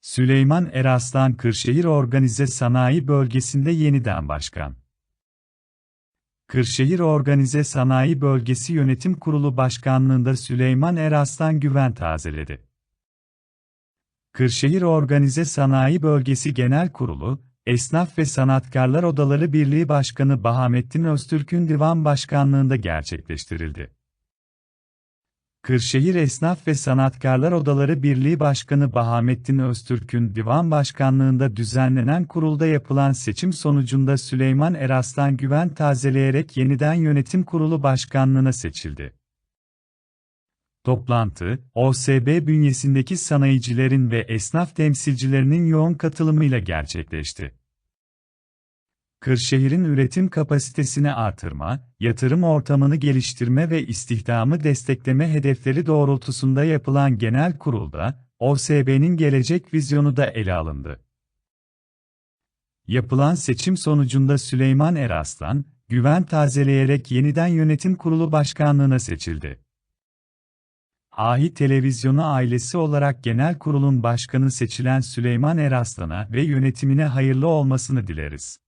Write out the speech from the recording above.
Süleyman Eraslan Kırşehir Organize Sanayi Bölgesi'nde yeniden başkan. Kırşehir Organize Sanayi Bölgesi Yönetim Kurulu Başkanlığında Süleyman Eraslan güven tazeledi. Kırşehir Organize Sanayi Bölgesi Genel Kurulu, Esnaf ve Sanatkarlar Odaları Birliği Başkanı Bahamettin Öztürk'ün divan başkanlığında gerçekleştirildi. Kırşehir Esnaf ve Sanatkarlar Odaları Birliği Başkanı Bahamettin Öztürk'ün divan başkanlığında düzenlenen kurulda yapılan seçim sonucunda Süleyman Eraslan güven tazeleyerek yeniden yönetim kurulu başkanlığına seçildi. Toplantı, OSB bünyesindeki sanayicilerin ve esnaf temsilcilerinin yoğun katılımıyla gerçekleşti. Kırşehir'in üretim kapasitesini artırma, yatırım ortamını geliştirme ve istihdamı destekleme hedefleri doğrultusunda yapılan genel kurulda, OSB'nin gelecek vizyonu da ele alındı. Yapılan seçim sonucunda Süleyman Eraslan, güven tazeleyerek yeniden yönetim kurulu başkanlığına seçildi. Ahi Televizyonu ailesi olarak genel kurulun başkanı seçilen Süleyman Eraslan'a ve yönetimine hayırlı olmasını dileriz.